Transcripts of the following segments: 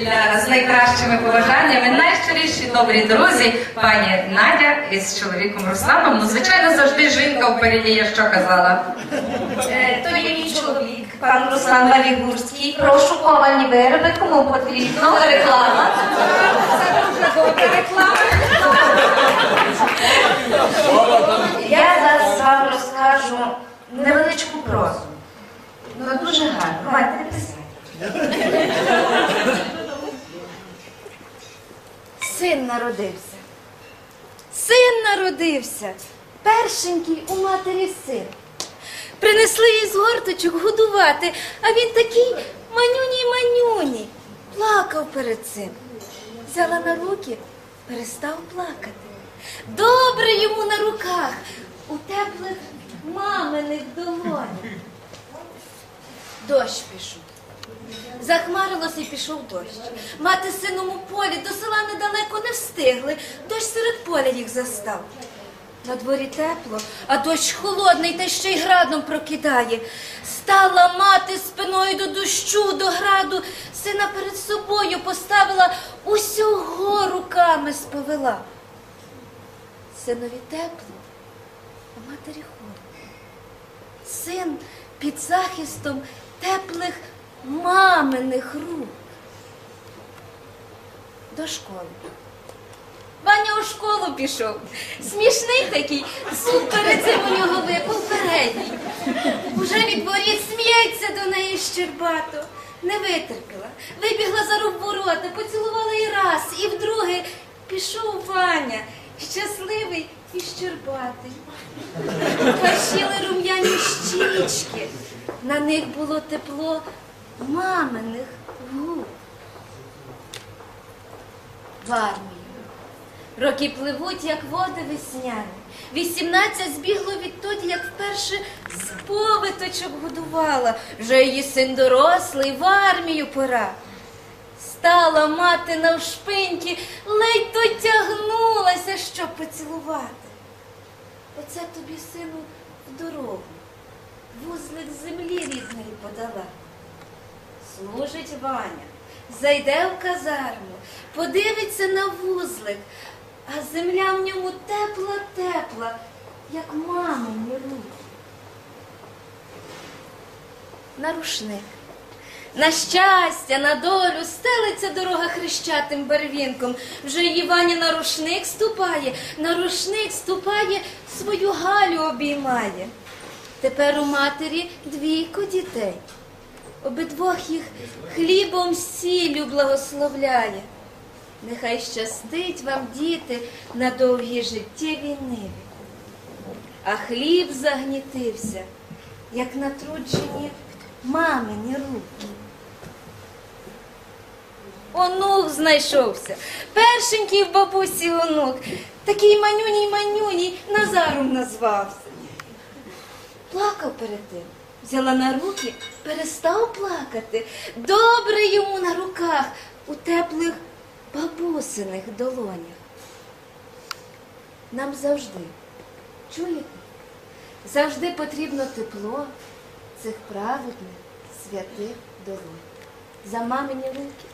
Ілляра з найкращими побажаннями, найщиріші добрі друзі, пані Надя із чоловіком Русланом. Ну, звичайно, завжди жінка впереді, я що казала. Е, То є мій чоловік, пан Руслан Валігурський. Прошу ковальні вироби, кому потрібно. Реклама. Це дуже добра реклама. Я зараз вам розкажу невеличку прозу. Ну, дуже гарно. Давайте не писати. Син народився. Син народився. Першенький у матері син. Принесли їй з горточок годувати, а він такий манюній манюній. Плакав перед цим. Взяла на руки, перестав плакати. Добре йому на руках, у теплих маминих долонях. Дощ пішов. Захмарилося і пішов дощ. Мати з сином у полі до села недалеко не встигли. Дощ серед поля їх застав. На дворі тепло, а дощ холодний та ще й градом прокидає. Стала мати спиною до дощу, до граду, сина перед собою поставила, усього руками сповела. Синові тепло, а матері холодно. Син під захистом теплих маминих рук. До школи. Ваня у школу пішов. Смішний такий, зуб перед цим у нього випав передній. Уже від воріт сміється до неї щербато. Не витерпіла, вибігла за руб ворота, поцілувала і раз, і вдруге пішов Ваня, щасливий і щербатий. Пащили рум'яні щічки. На них було тепло маминих губ. В армію. Роки пливуть, як води весняні. Вісімнадцять збігло відтоді, як вперше з повиточок годувала. Вже її син дорослий, в армію пора. Стала мати навшпиньки, ледь дотягнулася, щоб поцілувати. Оце тобі, сину, в дорогу. Вузлик землі рідної подала. Служить Ваня, зайде в казарму, подивиться на вузлик, а земля в ньому тепла-тепла, як мамині руки. На рушник. На щастя, на долю стелиться дорога хрещатим барвінком. Вже її Ваня на рушник ступає, на рушник ступає, свою Галю обіймає. Тепер у матері двійко дітей. Обидвох їх хлібом сіллю благословляє. Нехай щастить вам, діти, на довгій життєвій ниві. А хліб загнітився, як натруджені мамині руки. Онук знайшовся, першенький в бабусі онук, такий манюній манюній Назаром назвався. Плакав перед тим, взяла на руки, перестав плакати. Добре йому на руках у теплих бабусиних долонях. Нам завжди, чуєте? Завжди потрібно тепло цих праведних, святих долонь. За мамині руки.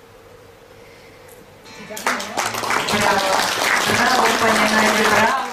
Браво, браво, пані Надя, браво.